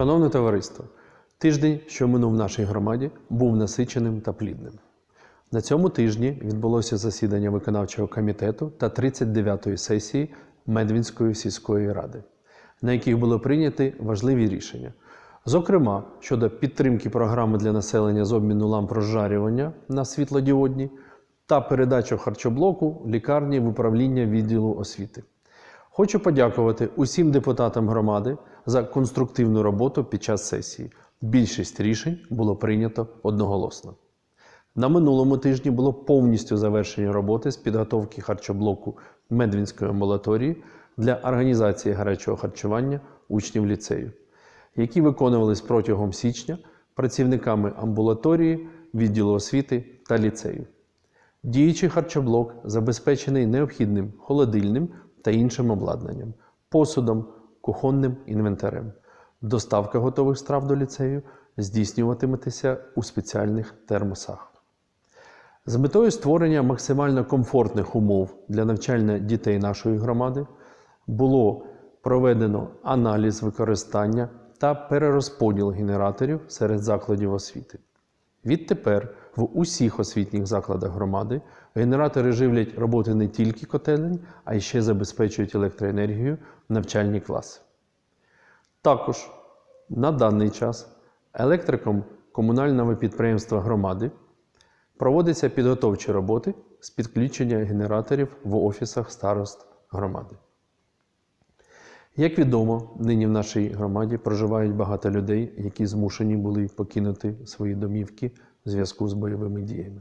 Шановне товариство, тиждень, що минув в нашій громаді, був насиченим та плідним. На цьому тижні відбулося засідання виконавчого комітету та 39-ї сесії Медвінської сільської ради, на яких були прийняті важливі рішення. Зокрема, щодо підтримки програми для населення з обміну ламп розжарювання на світлодіодні та передачу харчоблоку лікарні в управління відділу освіти. Хочу подякувати усім депутатам громади за конструктивну роботу під час сесії. Більшість рішень було прийнято одноголосно. На минулому тижні було повністю завершені роботи з підготовки харчоблоку Медвінської амбулаторії для організації гарячого харчування учнів ліцею, які виконувались протягом січня працівниками амбулаторії, відділу освіти та ліцею. Діючий харчоблок забезпечений необхідним холодильним та іншим обладнанням, посудом, кухонним інвентарем. Доставка готових страв до ліцею здійснюватиметься у спеціальних термосах. З метою створення максимально комфортних умов для навчання дітей нашої громади було проведено аналіз використання та перерозподіл генераторів серед закладів освіти. Відтепер в усіх освітніх закладах громади генератори живлять роботи не тільки котелень, а й ще забезпечують електроенергію навчальні класи. Також на даний час електриком комунального підприємства громади проводяться підготовчі роботи з підключення генераторів в офісах старост громади. Як відомо, нині в нашій громаді проживають багато людей, які змушені були покинути свої домівки в зв'язку з бойовими діями.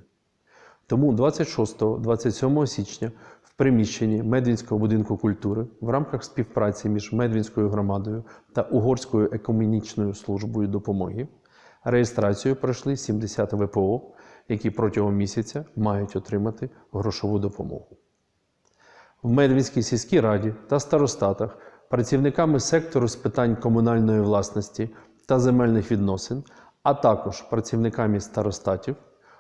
Тому 26-27 січня в приміщенні Медвінського будинку культури в рамках співпраці між Медвінською громадою та Угорською екомунічною службою допомоги реєстрацію пройшли 70 ВПО, які протягом місяця мають отримати грошову допомогу. В Медвінській сільській раді та старостатах працівниками сектору з питань комунальної власності та земельних відносин, а також працівниками старостатів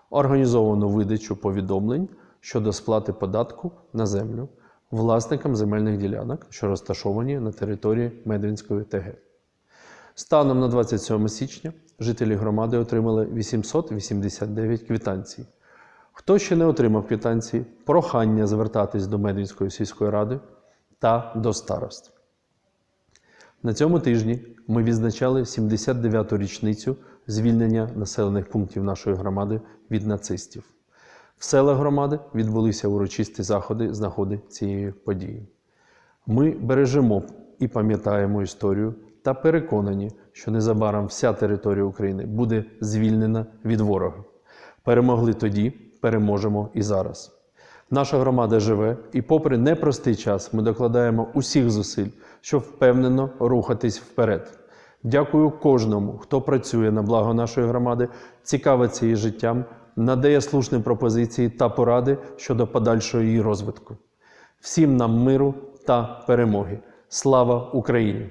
організовано видачу повідомлень щодо сплати податку на землю власникам земельних ділянок, що розташовані на території Медвінської ТГ. Станом на 27 січня жителі громади отримали 889 квитанцій. Хто ще не отримав квитанції, прохання звертатись до Медвінської сільської ради та до старост. На цьому тижні ми відзначали 79-ту річницю звільнення населених пунктів нашої громади від нацистів. В селах громади відбулися урочисті заходи з нагоди цієї події. Ми бережемо і пам'ятаємо історію та переконані, що незабаром вся територія України буде звільнена від ворога. Перемогли тоді, переможемо і зараз. Наша громада живе, і, попри непростий час, ми докладаємо усіх зусиль, щоб впевнено рухатись вперед. Дякую кожному, хто працює на благо нашої громади, цікавиться її життям, надає слушні пропозиції та поради щодо подальшого її розвитку. Всім нам миру та перемоги. Слава Україні!